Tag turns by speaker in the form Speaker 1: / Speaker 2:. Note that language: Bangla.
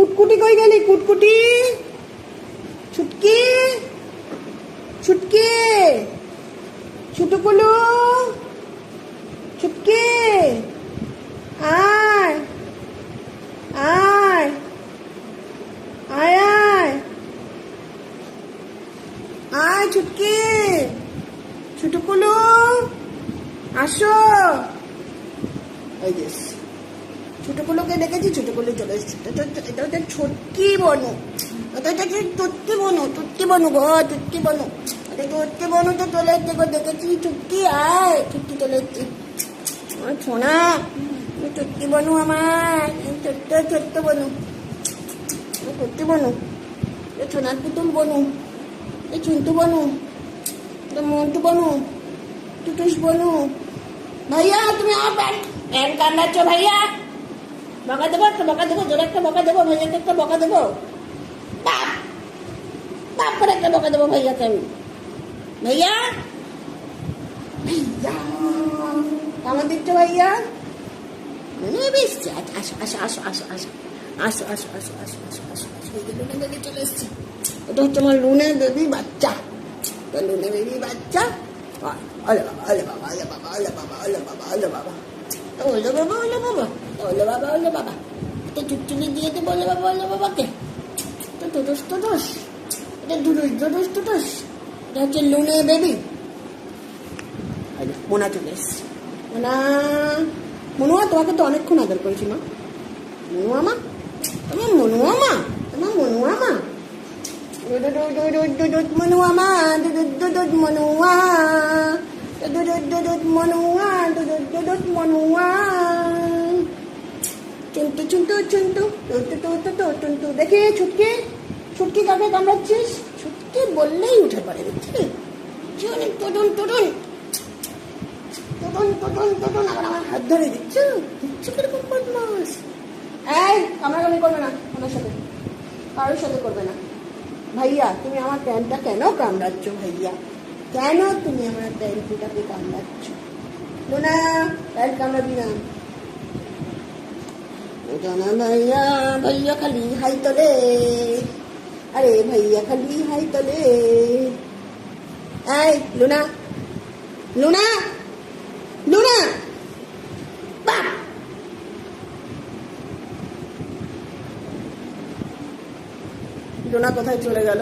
Speaker 1: কুটকুটি কই গেলি? কুটকুটি? ছুটকি? ছুটকি? ছুটুকুলু? ছুটকি? আয়। আয়। আয় আয়। আয়, ছুটকি। ছুটুকুলু, আসো। এই যে ছোটগুলোকে দেখেছি ছোটগুলো চলে এসেছে। এটা হচ্ছে- ছোটকি বনু। এটা হচ্ছে টুটকি বনু টুটকি বনু গো টুটকি বনু। এটা বনু তো চলে এসছে গো, দেখেছি টুটকি আয় টুটকি চলে এসছে। সোনা টুটকি বনু আমার ছোট্ট ছোট্ট বনু। টুটকি বনু, এই সোনার পুতুল বনু এ চুন্টু বনু এটা মন্টু বনু টুটুস বনু। ভাইয়া, তুমি আমার প্যান্ট প্যান্ট কামড়াচ্ছ ভাইয়া। বকা দেবো একটা বকা দেবো জোরে একটা বকা দেবো ভাইয়াকে একটা বকা দেবো বাপ বাপ করে একটা বকা দেবো ভাইয়াকে আমি ভাইয়া ভাইয়া কেমন দিচ্ছ ভাইয়া মনে বেশ আসো আসো আসো আসো আসো আসো আসো আসো আসো আসো আসো আসো এই যে লুনে বেবি চলে এসছি ওটা হচ্ছে আমার লুনের বেবি বাচ্চা তো লুনে বেবি বাচ্চা আলে বাবা আলে বাবা আলে বাবা আলে বাবা আলে বাবা আলে বাবা ওলে বাবা ওলে বাবা ওলে বাবা ওলে বাবা এটা চুটচুলি দিয়ে দে বলে বাবা ওলে বাবাকে তো টুটুস টুটুস এটা দুটুস দুটুস টুটুস এটা হচ্ছে লুনে বেবি মোনা চলে এসছে মোনা মনুয়া তোমাকে তো অনেকক্ষণ আদর করেছি মা মনুয়া মা তোমার মনুয়া মা তোমার মনুয়া মা মনুয়া মা মনুয়া মনুয়া মনুয়া চুন্টু চুন্টু চুন্টু টুটু টুটু টু টুন্টু দেখি ছুটকি ছুটকি কাকে কামড়াচ্ছিস? ছুটকি বললেই উঠে পড়ে দেখছি অনেক টুটুন টুটুন। টুটুন টুটুন টুটুন। আবার আমার হাত ধরে দিচ্ছ। দিচ্ছ কীরকম বদমাস এই কামড়াকামি করবে না, আমার সাথে। কারোর সাথে করবে না। ভাইয়া, তুমি আমার প্যান্টটা কেন কামড়াচ্ছ, ভাইয়া? কেন তুমি আমার প্যান্টটাকে কামড়াচ্ছ? কামড়াবি জানা ভাইয়া ভাইয়া খালি হাই তোলে আরে ভাইয়া খালি হাই তোলে এই লুনা লুনা লুনা বাপ লুনা কোথায় চলে গেল